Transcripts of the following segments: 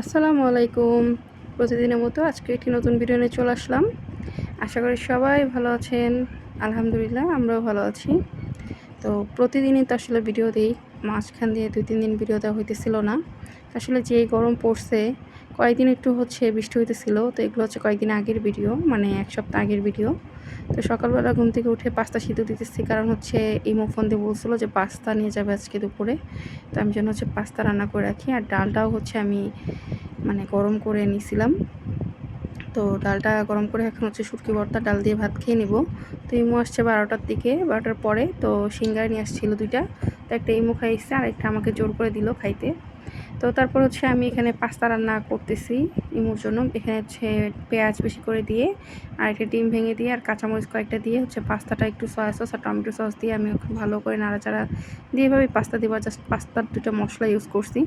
আসসালামু আলাইকুম। প্রতিদিনের মতো আজকে একটি নতুন ভিডিও নিয়ে চলে আসলাম। আশা করি সবাই ভালো আছেন। আলহামদুলিল্লাহ, আমরাও ভালো আছি। তো প্রতিদিনই তো আসলে ভিডিও দিই। মাঝখান দিয়ে দুই, তিন দিন ভিডিও দেওয়া হইতেছিল না। আসলে যে গরম পড়ছে কয়েকদিন একটু হচ্ছে বৃষ্টি হইতেছিল, তো এগুলো হচ্ছে কয়েকদিন আগের ভিডিও মানে এক সপ্তাহ আগের ভিডিও। তো সকালবেলা ঘুম থেকে উঠে পাস্তা সিদ্ধ দিতেছি, কারণ হচ্ছে ইমো ফোন দিয়ে বলছিলো যে পাস্তা নিয়ে যাবে আজকে দুপুরে। তো আমি যেন হচ্ছে পাস্তা রান্না করে রাখি, আর ডালটাও হচ্ছে আমি মানে গরম করে নিয়েছিলাম তো ডালটা গরম করে এখন হচ্ছে শুটকি ভর্তা, ডাল দিয়ে ভাত খেয়ে নিব। তো ইমো আসছে বারোটার দিকে, বারোটার পরে তো সিঙ্গার নিয়ে আসছিল দুইটা। তো একটা ইমো খাইছে আর একটা আমাকে জোর করে দিল খাইতে। তো তারপর হচ্ছে আমি এখানে পাস্তা রান্না করতেছি ইমুর জন্য। এখানে হচ্ছে পেঁয়াজ বেশি করে দিয়ে, আর একটা ডিম ভেঙে দিয়ে, আর কাঁচামরিচ কয়েকটা দিয়ে হচ্ছে পাস্তাটা একটু সয়া সস আর টমেটো সস দিয়ে আমি ভালো করে নাড়াচাড়া দিয়ে এভাবে পাস্তা দিব জাস্ট পাস্তার দুটো মশলা ইউজ করছি।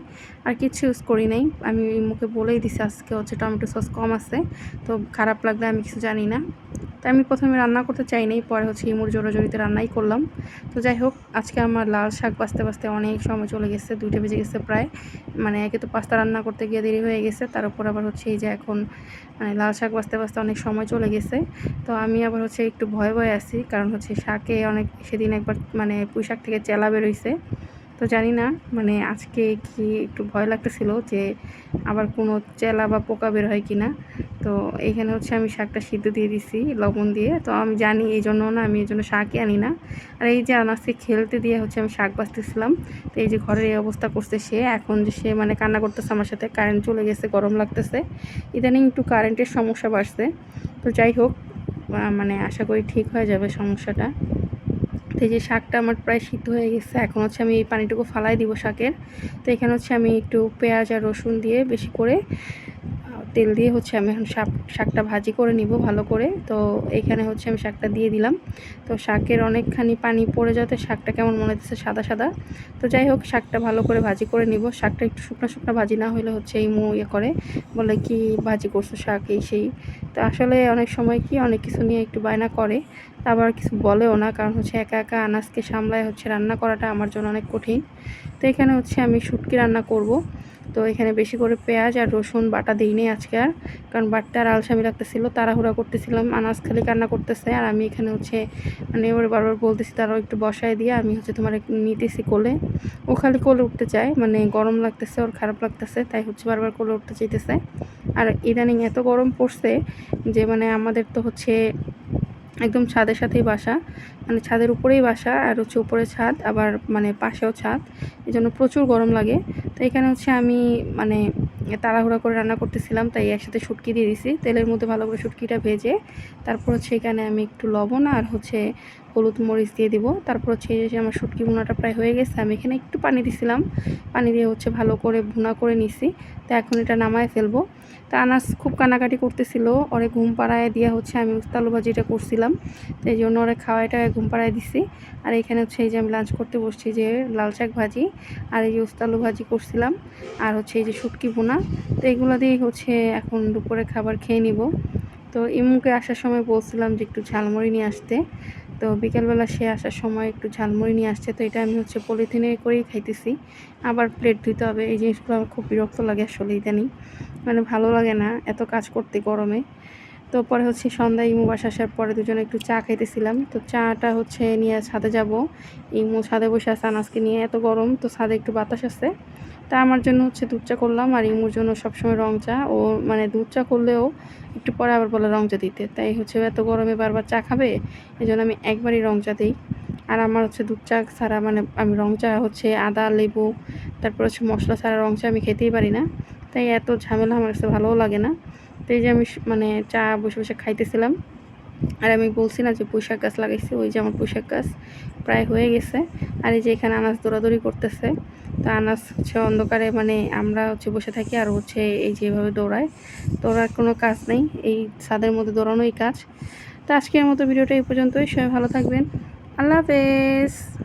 আর কিছু ইউজ করি নাই। আমি মুখে বলেই দিছি আজকে হচ্ছে টমেটো সস কম আছে, তো খারাপ লাগলে আমি কিছু জানি না। তাই আমি প্রথমে রান্না করতে চাই নাই পরে হচ্ছে ইমুর জোরাজোরিতে রান্নাই করলাম। তো যাই হোক, আজকে আমার লাল শাক বাঁচতে বাঁচতে অনেক সময় চলে গেছে, দুইটা বেজে গেছে প্রায়। মানে একে তো পাস্তা রান্না করতে গিয়ে দেরি হয়ে গেছে, তার উপর আবার হচ্ছে এই যে এখন মানে লাল শাক বাঁচতে বাঁচতে অনেক সময় চলে গেছে। তো আমি আবার হচ্ছে একটু ভয় ভয়ে আছি, কারণ হচ্ছে শাকে অনেক, সেদিন একবার মানে পুঁই শাক থেকে চেলা বেরোইছে তো জানি না মানে আজকে কি একটু ভয় লাগতেছিল যে আবার কোনো চেলা বা পোকা বের হয় কি না তো এইখানে হচ্ছে আমি শাকটা সিদ্ধ দিয়ে দিছি, লবণ দিয়ে। তো আমি জানি এই জন্য না, আমি এই জন্য শাকই আনি না। আর এই যে আনাজকে খেলতে দিয়ে হচ্ছে আমি শাক বাঁচতেছিলাম। তো এই যে ঘরের এই অবস্থা করছে সে, এখন যে সে মানে কান্না করতেছে আমার সাথে কারেন্ট চলে গেছে, গরম লাগতেছে। ইদানিং একটু কারেন্টের সমস্যা বাড়ছে। তো যাই হোক মানে আশা করি ঠিক হয়ে যাবে সমস্যাটা। তো এই যে শাকটা আমার প্রায় সিদ্ধ হয়ে গেছে, এখন হচ্ছে আমি এই পানিটুকু ফালাই দিব শাকের। তো এখানে হচ্ছে আমি একটু পেঁয়াজ আর রসুন দিয়ে বেশি করে তেল দিয়ে হচ্ছে আমি এখন শাক, শাকটা ভাজি করে নিব ভালো করে। তো এখানে হচ্ছে আমি শাকটা দিয়ে দিলাম। তো শাকের অনেকখানি পানি পড়ে যাতে শাকটা কেমন মনে হচ্ছে সাদা সাদা। তো যাই হোক, শাকটা ভালো করে ভাজি করে নিব। শাকটা একটু শুকনো শুকনো ভাজি না হলে হচ্ছে এই মো ইয়ে করে। বলে, কি ভাজি করছ শাক এই সেই? তো আসলে অনেক সময় কি অনেক কিছু নিয়ে একটু বায়না করে। আবার কিছু বলেও না, কারণ হচ্ছে একা একা আনাজকে সামলায় হচ্ছে রান্না করাটা আমার জন্য অনেক কঠিন। তো এখানে হচ্ছে আমি শুটকি রান্না করব। তো এখানে বেশি করে পেঁয়াজ আর রসুন বাটা দিইনি আজকে আর, কারণ বাটটা আর আলসামি লাগতেছিল, তাড়াহুড়া করতেছিলাম, আনাজ খালি কান্না করতেছে, আর আমি এখানে হচ্ছে মানে ওর বারবার বলতেছি তারাও একটু বসায় দিয়ে আমি হচ্ছে তোমার নিতেছি কোলে। ও খালি কোলে উঠতে চায় মানে গরম লাগতেছে, ওর খারাপ লাগতেছে, তাই হচ্ছে বারবার কোলে উঠতে চাইতেছে। আর ইদানিং এত গরম পড়ছে যে মানে আমাদের তো হচ্ছে একদম ছাদের সাথেই বাসা। মানে ছাদের উপরেই বাসা আর হচ্ছে উপরে ছাদ, আবার মানে পাশেও ছাদ। এই জন্য প্রচুর গরম লাগে। তো এখানে হচ্ছে আমি মানে তাড়াহুড়া করে রান্না করতেছিলাম, তাই একসাথে শুটকি দিয়ে দিছি। তেলের মধ্যে ভালো করে শুটকিটা ভেজে, তারপর হচ্ছে এখানে আমি একটু লবণ আর হচ্ছে হলুদ মরিচ দিয়ে দিব। তারপর হচ্ছে এই যে আমার শুটকি ভুনাটা প্রায় হয়ে গেছে, আমি এখানে একটু পানি দিছিলাম। পানি দিয়ে হচ্ছে ভালো করে ভুনা করে নিছি। তো এখন এটা নামায় ফেলব। তো আনাস খুব কানাকাটি করতেছিল, ওরে ঘুম পাড়ায় দিয়ে হচ্ছে আমি উস্তালু ভাজিটা করছিলাম। তো এই জন্য ওরে খাওয়াইটা ঘুম পাড়ায় দিছি। আর এখানে হচ্ছে এই যে আমি লাঞ্চ করতে বসছি যে লাল শাক ভাজি, আর এই যে উস্তালু ভাজি করছিলাম। আর হচ্ছে এই যে শুটকি ভুনা, তো এগুলো দিয়েই হচ্ছে এখন দুপুরে খাবার খেয়ে নিব। তো ইমুকে আসার সময় বলছিলাম যে একটু ঝালমুড়ি নিয়ে আসতে। তো বিকেলবেলা সে আসার সময় একটু ঝালমুড়ি নিয়ে আসছে, তো এটা আমি হচ্ছে পলিথিনে করেই খাইতেছি। আবার প্লেট ধুতে হবে, এই জিনিসগুলো আমার খুব বিরক্ত লাগে আসলে ইদানিং। মানে ভালো লাগে না এত কাজ করতে গরমে। তো পরে হচ্ছে সন্ধ্যায় ইমু বাসা আসার পরে দুজনে একটু চা খাইতেছিলাম। তো চাটা হচ্ছে নিয়ে ছাদে যাব। ইমু ছাদে বসে আছে আনাজকে নিয়ে। এত গরম, তো ছাদে একটু বাতাস আছে। তা আমার জন্য হচ্ছে দুধ চা করলাম আর ইমুর জন্য সবসময় রং চা। ও মানে দুধ চা করলেও একটু পরে আবার বলে রং চা দিতে। তাই হচ্ছে এত গরমে বারবার চা খাবে এই জন্য আমি একবারই রং চা দিই। আর আমার হচ্ছে দুধ চা ছাড়া মানে আমি রং চা হচ্ছে আদা, লেবু, তারপর হচ্ছে মশলা ছাড়া রং চা আমি খেতেই পারি না। তাই এত ঝামেলা আমার কাছে ভালোও লাগে না। তো এই যে আমি মানে চা বসে বসে খাইতেছিলাম। আর আমি বলছি না যে পোশাক গাছ লাগাইছি, ওই যে আমার পোশাক গাছ প্রায় হয়ে গেছে। আর এই যে এখানে আনাজ দৌড়াদৌড়ি করতেছে। তো আনাজ হচ্ছে অন্ধকারে মানে আমরা হচ্ছে বসে থাকি আর হচ্ছে এই যেভাবে দৌড়ায়। দৌড়ার কোনো কাজ নেই, এই ছাদের মধ্যে দৌড়ানোই কাজ। তো আজকের মতো ভিডিওটা এই পর্যন্তই, সবাই ভালো থাকবেন। আল্লাহ হাফেজ।